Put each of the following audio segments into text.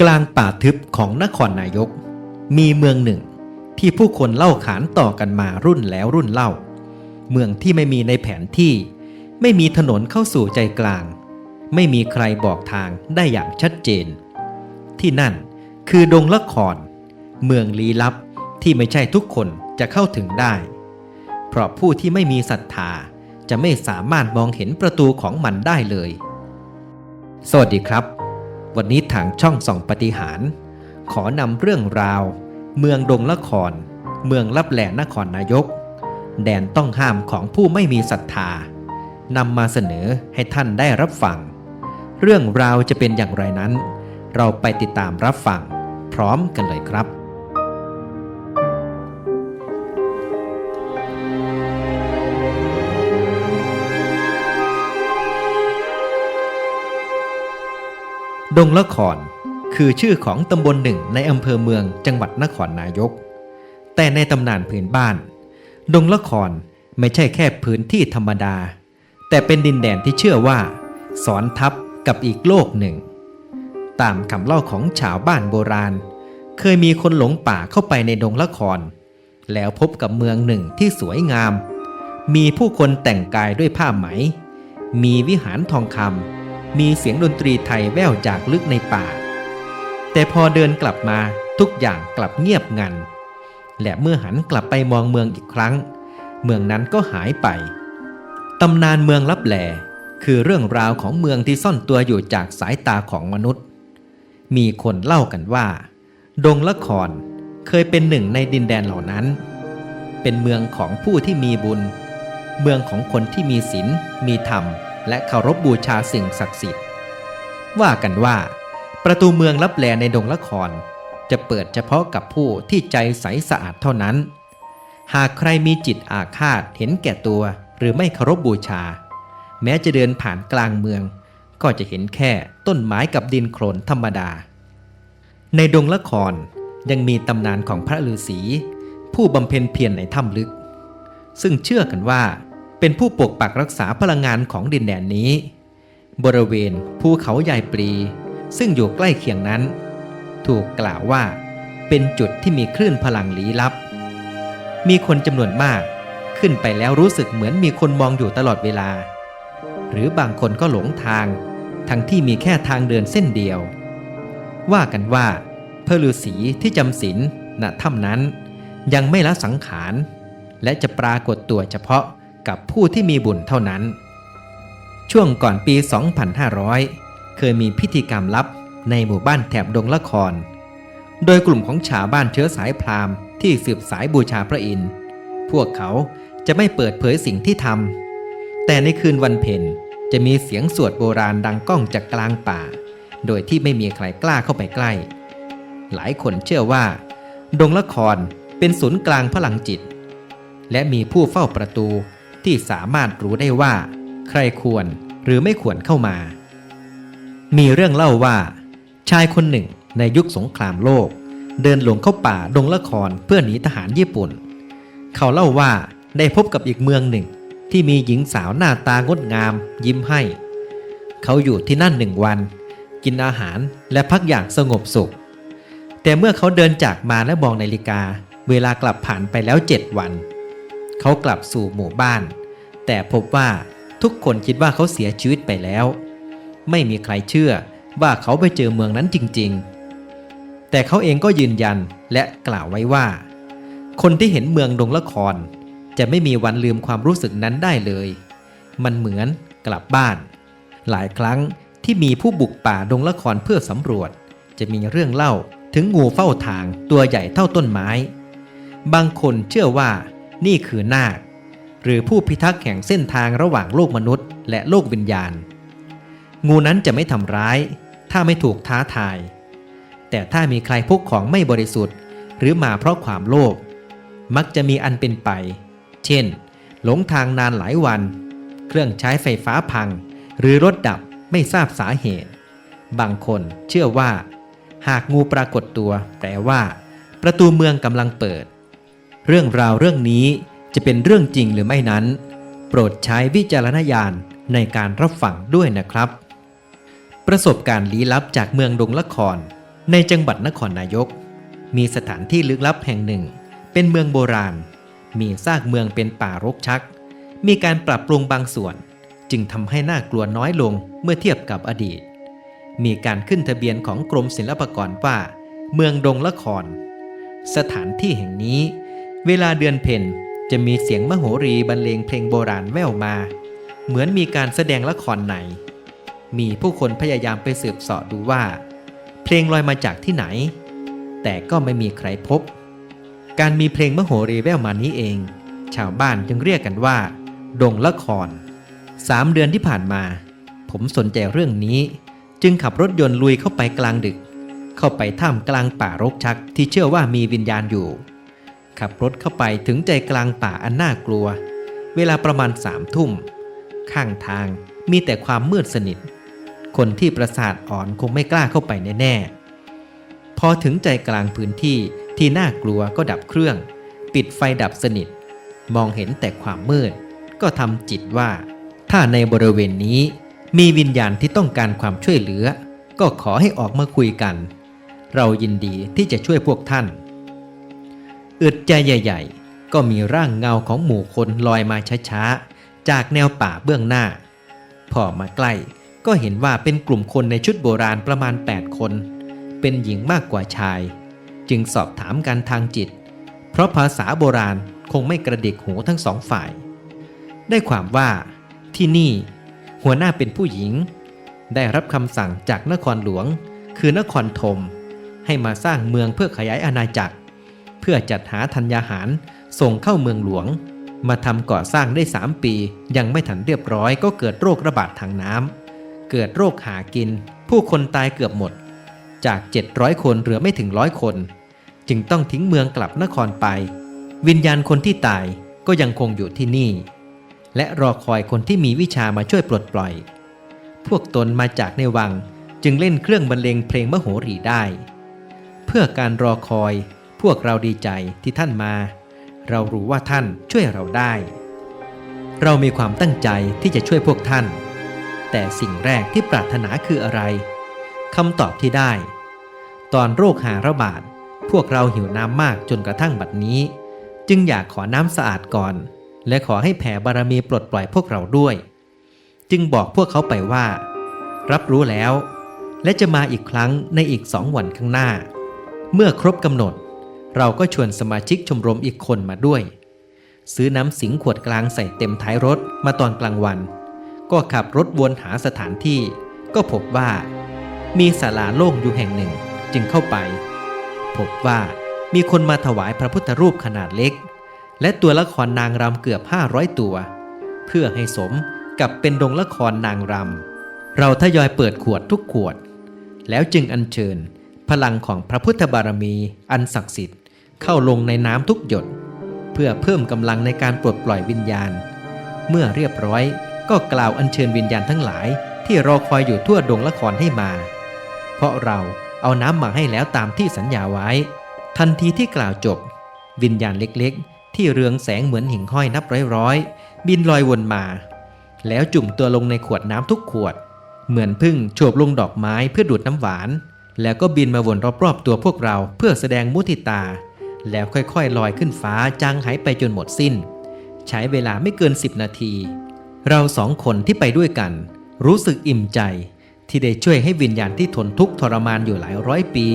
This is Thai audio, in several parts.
กลางป่าทึบของนครนายก มีเมืองหนึ่ง ที่ผู้คนเล่าขานต่อกันมารุ่นแล้วรุ่นเล่า เมืองที่ไม่มีในแผนที่ ไม่มีถนนเข้าสู่ใจกลาง ไม่มีใครบอกทางได้อย่างชัดเจน ที่นั่นคือดงละคร เมืองลี้ลับที่ไม่ใช่ทุกคนจะเข้าถึงได้ เพราะผู้ที่ไม่มีศรัทธาจะไม่สามารถมองเห็นประตูของมันได้เลย สวัสดีครับ วันนี้ทางช่องส่องปฏิหาร ขอนำเรื่องราว เมืองดงละคร เมืองลับแหลนครนายก แดนต้องห้ามของผู้ไม่มีศรัทธานำมาเสนอให้ท่านได้รับฟัง เรื่องราวจะเป็นอย่างไรนั้น เราไปติดตามรับฟัง พร้อมกันเลยครับ ดงละครคือชื่อของตำบลหนึ่งในอำเภอเมืองจังหวัดนครนายก แต่ในตำนานพื้นบ้าน ดงละครไม่ใช่แค่พื้นที่ธรรมดา แต่เป็นดินแดนที่เชื่อว่า สอนทับกับอีกโลกหนึ่ง ตามคำเล่าของชาวบ้านโบราณ เคยมีคนหลงป่าเข้าไปในดงละคร แล้วพบกับเมืองหนึ่งที่สวยงาม มีผู้คนแต่งกายด้วยผ้าไหม มีวิหารทองคำ มีเสียงดนตรีไทยแว่วจากลึกในป่า แต่พอเดินกลับมาทุกอย่างกลับเงียบงัน และเมื่อหันกลับไปมองเมืองอีกครั้ง เมืองนั้นก็หายไป ตำนานเมืองลับแหลคือเรื่องราวของเมืองที่ซ่อนตัวอยู่จากสายตาของมนุษย์ มีคนเล่ากันว่า ดงละครเคยเป็นหนึ่งในดินแดนเหล่านั้น เป็นเมืองของผู้ที่มีบุญ เมืองของคนที่มีศีลมีธรรม และเคารพบบูชาสิ่งศักดิ์สิทธิ์ ว่ากันว่า ประตูเมืองลับแลในดงละคร จะเปิดเฉพาะกับผู้ที่ใจใสสะอาดเท่านั้น หากใครมีจิตอาฆาตเห็นแก่ตัวหรือไม่เคารพบบูชา แม้จะเดินผ่านกลางเมือง ก็จะเห็นแค่ต้นไม้กับดินโคลนธรรมดา ในดงละครยังมีตำนานของพระฤาษีผู้บำเพ็ญเพียรในถ้ำลึก ซึ่งเชื่อกันว่า เป็นผู้ปกปักรักษาพลังงานของดินแดนนี้ บริเวณภูเขาใหญ่ปรีซึ่งอยู่ใกล้เคียงนั้น ถูกกล่าวว่าเป็นจุดที่มีคลื่นพลังลี้ลับ มีคนจำนวนมากขึ้นไปแล้วรู้สึกเหมือนมีคนมองอยู่ตลอดเวลา หรือบางคนก็หลงทาง ทั้งที่มีแค่ทางเดินเส้นเดียว ว่ากันว่าเพระฤาษีที่จำศีลณถ้ำนั้น ยังไม่ละสังขาร และจะปรากฏตัวเฉพาะ กับผู้ที่มีบุญเท่านั้น ช่วงก่อนปี 2500 เคยมีพิธีกรรมลับในหมู่บ้านแถบดงละคร โดยกลุ่มของชาวบ้านเชื้อสายพราหมณ์ที่สืบสายบูชาพระอินทร์ พวกเขาจะไม่เปิดเผยสิ่งที่ทำ แต่ในคืนวันเพ็ญจะมีเสียงสวดโบราณดังก้องจากกลางป่า โดยที่ไม่มีใครกล้าเข้าไปใกล้ หลายคนเชื่อว่า ดงละครเป็นศูนย์กลางพลังจิต และมีผู้เฝ้าประตู ที่สามารถรู้ได้ว่า ใครควรหรือไม่ควรเข้ามา มีเรื่องเล่าว่า ชายคนหนึ่งในยุคสงครามโลก เดินหลงเข้าป่าดงละครเพื่อหนีทหารญี่ปุ่น เขาเล่าว่าได้พบกับอีกเมืองหนึ่ง ที่มีหญิงสาวหน้าตางดงาม ยิ้มให้ เขาอยู่ที่นั่นหนึ่งวัน กินอาหารและพักอย่างสงบสุข แต่เมื่อเขาเดินจากมาและมองนาฬิกา เวลากลับผ่านไปแล้วเจ็ดวัน เขากลับสู่หมู่บ้าน แต่พบว่าทุกคนคิดว่าเขาเสียชีวิตไปแล้ว ไม่มีใครเชื่อว่าเขาไปเจอเมืองนั้นจริง ๆ แต่เขาเองก็ยืนยันและกล่าวไว้ว่า คนที่เห็นเมืองดงละคร จะไม่มีวันลืมความรู้สึกนั้นได้เลย มันเหมือนกลับบ้าน หลายครั้งที่มีผู้บุกป่าดงละครเพื่อสำรวจ จะมีเรื่องเล่าถึงงูเฝ้าทางตัวใหญ่เท่าต้นไม้ บางคนเชื่อว่า นี่คือนาค หรือผู้พิทักษ์แห่งเส้นทางระหว่างโลกมนุษย์ และโลกวิญญาณ งูนั้นจะไม่ทำร้าย ถ้าไม่ถูกท้าทาย แต่ถ้ามีใครพกของไม่บริสุทธิ์ หรือมาเพราะความโลภมักจะมีอันเป็นไป เช่น หลงทางนานหลายวัน เครื่องใช้ไฟฟ้าพัง หรือรถดับไม่ทราบสาเหตุ บางคนเชื่อว่า หากงูปรากฏตัว แปลว่า ประตูเมืองกำลังเปิด เรื่องราวเรื่องนี้จะเป็นเรื่องจริงหรือไม่นั้น โปรดใช้วิจารณญาณในการรับฟังด้วยนะครับ ประสบการณ์ลี้ลับจากเมืองดงละคร ในจังหวัดนครนายก มีสถานที่ลึกลับแห่งหนึ่ง เป็นเมืองโบราณ มีซากเมืองเป็นป่ารกชัก มีการปรับปรุงบางส่วน จึงทำให้น่ากลัวน้อยลงเมื่อเทียบกับอดีต มีการขึ้นทะเบียนของกรมศิลปากรว่า เมืองดงละคร สถานที่แห่งนี้ เวลาเดือนเพ็ญจะมีเสียงมโหรีบรรเลงเพลงโบราณแว่วมา เหมือนมีการแสดงละครในมีผู้คนพยายามไปสืบเสาะดูว่า เพลงลอยมาจากที่ไหน แต่ก็ไม่มีใครพบ การมีเพลงมโหรีแว่วมานี้เอง ชาวบ้านจึงเรียกกันว่า ดงละครสามเดือนที่ผ่านมา ผมสนใจเรื่องนี้ จึงขับรถยนต์ลุยเข้าไปกลางดึก เข้าไปท่ามกลางป่ารกชักที่เชื่อว่ามีวิญญาณอยู่ ขับรถเข้าไปถึงใจกลางป่าอันน่ากลัว เวลาประมาณสามทุ่ม ข้างทางมีแต่ความมืดสนิท คนที่ประสาทอ่อนคงไม่กล้าเข้าไปแน่ๆ พอถึงใจกลางพื้นที่ที่น่ากลัวก็ดับเครื่อง ปิดไฟดับสนิท มองเห็นแต่ความมืด ก็ทำจิตว่า ถ้าในบริเวณนี้มีวิญญาณที่ต้องการความช่วยเหลือ ก็ขอให้ออกมาคุยกัน เรายินดีที่จะช่วยพวกท่าน อึดใจใหญ่ ๆ ก็มีร่างเงาของหมู่คนลอยมาช้าๆ จากแนวป่าเบื้องหน้า พอมาใกล้ก็เห็นว่าเป็นกลุ่มคนในชุดโบราณประมาณ 8 คน เป็นหญิงมากกว่าชาย จึงสอบถามกันทางจิต เพราะภาษาโบราณคงไม่กระดิกหูทั้งสองฝ่าย ได้ความว่าที่นี่ หัวหน้าเป็นผู้หญิง ได้รับคำสั่งจากนครหลวง คือนครธมให้มาสร้างเมืองเพื่อขยายอาณาจักร เพื่อจัดหาธัญญาหาร ส่งเข้าเมืองหลวง มาทำก่อสร้างได้ 3 ปี ยังไม่ทันเรียบร้อยก็เกิดโรคระบาดทางน้ำเกิดโรคหากิน ผู้คนตายเกือบหมด จาก 700 คนเหลือไม่ถึงร้อยคน จึงต้องทิ้งเมืองกลับนครไป วิญญาณคนที่ตายก็ยังคงอยู่ที่นี่ และรอคอยคนที่มีวิชามาช่วยปลดปล่อย พวกตนมาจากในวังจึงเล่นเครื่องบรรเลงเพลงมโหรีได้ เพื่อการรอคอย วกเราดีใจที่ท่านมา เรารู้ว่าท่านช่วยเราได้ เรามีความตั้งใจที่จะช่วยพวกท่าน แต่สิ่งแรกที่ปรารถนาคืออะไรคำตอบที่ได้ ตอนโรคหาระบาด พวกเราหิวน้ำมากจนกระทั่งบัดนี้ จึงอยากขอน้ำสะอาดก่อน และขอให้แผ่บารมีปลดปล่อยพวกเราด้วย จึงบอกพวกเขาไปว่า รับรู้แล้ว และจะมาอีกครั้งในอีกสองวันข้างหน้า เมื่อครบกำหนด เราก็ชวนสมาชิกชมรมอีกคนมาด้วย ซื้อน้ำสิงขวดกลางใส่เต็มท้ายรถมาตอนกลางวัน ก็ขับรถวนหาสถานที่ ก็พบว่า มีศาลาโล่งอยู่แห่งหนึ่งจึงเข้าไป พบว่ามีคนมาถวายพระพุทธรูปขนาดเล็ก และตัวละครนางรำเกือบ 500 ตัว เพื่อให้สมกับเป็นดงละครนางรำเราทยอยเปิดขวดทุกขวด แล้วจึงอัญเชิญ พลังของพระพุทธบารมีอันศักดิ์สิทธิ์ เข้าลงในน้ำทุกหยด เพื่อเพิ่มกำลังในการปลดปล่อยวิญญาณ เมื่อเรียบร้อยก็กล่าวอัญเชิญวิญญาณทั้งหลาย ที่รอคอยอยู่ทั่วดงละครให้มา เพราะเราเอาน้ำมาให้แล้วตามที่สัญญาไว้ ทันทีที่กล่าวจบ วิญญาณเล็กๆ ที่เรืองแสงเหมือนหิ่งห้อยนับร้อยๆบินลอยวนมา แล้วจุ่มตัวลงในขวดน้ำทุกขวด เหมือนพึ่งโฉบลงดอกไม้เพื่อดูดน้ำหวาน แล้วก็บินมาวนรอบๆตัวพวกเราเพื่อแสดงมุทิตา แล้วค่อยๆลอยขึ้นฟ้าจางหายไปจนหมดสิ้น ใช้เวลาไม่เกิน 10 นาที เราสองคนที่ไปด้วยกัน รู้สึกอิ่มใจ ที่ได้ช่วยให้วิญญาณที่ทนทุกข์ทรมานอยู่หลายร้อยปี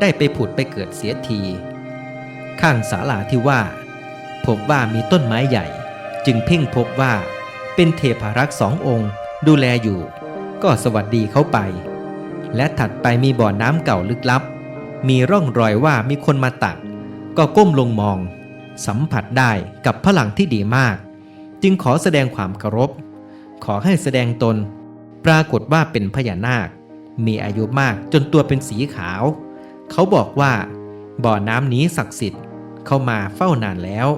ได้ไปผุดไปเกิดเสียที ข้างศาลาที่ว่าพบว่ามีต้นไม้ใหญ่ จึงเพ่งพบว่า เป็นเทพารักษ์สององค์ ดูแลอยู่ ก็สวัสดีเขาไป และถัดไปมีบ่อน้ำเก่าลึกลับ มีร่องรอยว่ามีคนมาตัก ก็ก้มลงมอง สัมผัสได้กับพลังที่ดีมาก จึงขอแสดงความเคารพ ขอให้แสดงตน ปรากฏว่าเป็นพญานาค มีอายุมากจนตัวเป็นสีขาว เขาบอกว่า บ่อน้ำนี้ศักดิ์สิทธิ์เข้ามาเฝ้านานแล้ว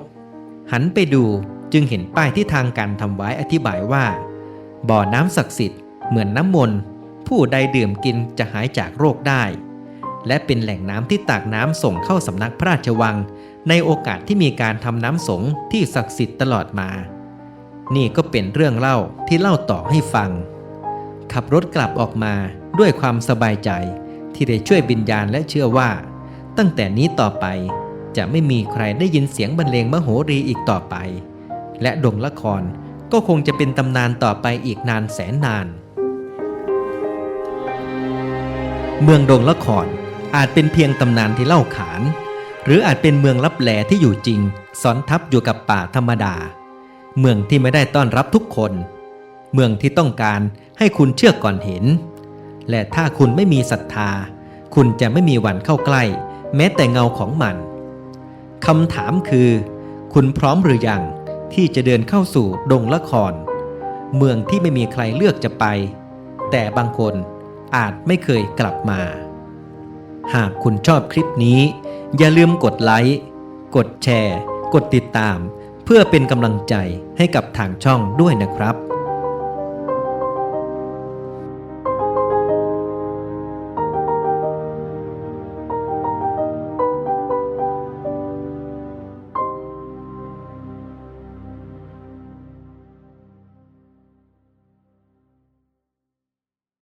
หันไปดูจึงเห็นป้ายที่ทางการทำไว้อธิบายว่า บ่อน้ำศักดิ์สิทธิ์เหมือนน้ำมนต์ผู้ใดดื่มกินจะหายจากโรคได้ และเป็นแหล่งน้ำที่ตากน้ำส่งเข้าสำนักพระราชวัง ในโอกาสที่มีการทำน้ำสงที่ศักดิ์สิทธิ์ตลอดมา นี่ก็เป็นเรื่องเล่าที่เล่าต่อให้ฟัง ขับรถกลับออกมาด้วยความสบายใจที่ได้ช่วยวิญญาณและเชื่อว่า ตั้งแต่นี้ต่อไปจะไม่มีใครได้ยินเสียงบรรเลงมโหรีอีกต่อไป และดงละครก็คงจะเป็นตำนานต่อไปอีกนานแสนนาน เมืองดงละคร อาจเป็นเพียงตำนานที่เล่าขาน หรืออาจเป็นเมืองลับแหลที่อยู่จริงซ้อนทับอยู่กับป่าธรรมดา เมืองที่ไม่ได้ต้อนรับทุกคน เมืองที่ต้องการให้คุณเชื่อก่อนเห็น และถ้าคุณไม่มีศรัทธา คุณจะไม่มีวันเข้าใกล้ แม้แต่เงาของมันคำถามคือ คุณพร้อมหรือยังที่จะเดินเข้าสู่ดงละคร เมืองที่ไม่มีใครเลือกจะไป แต่บางคนอาจไม่เคยกลับมา หากคุณชอบคลิปนี้ อย่าลืมกดไลค์ กดแชร์ กดติดตาม เพื่อเป็นกำลังใจให้กับทางช่องด้วยนะครับ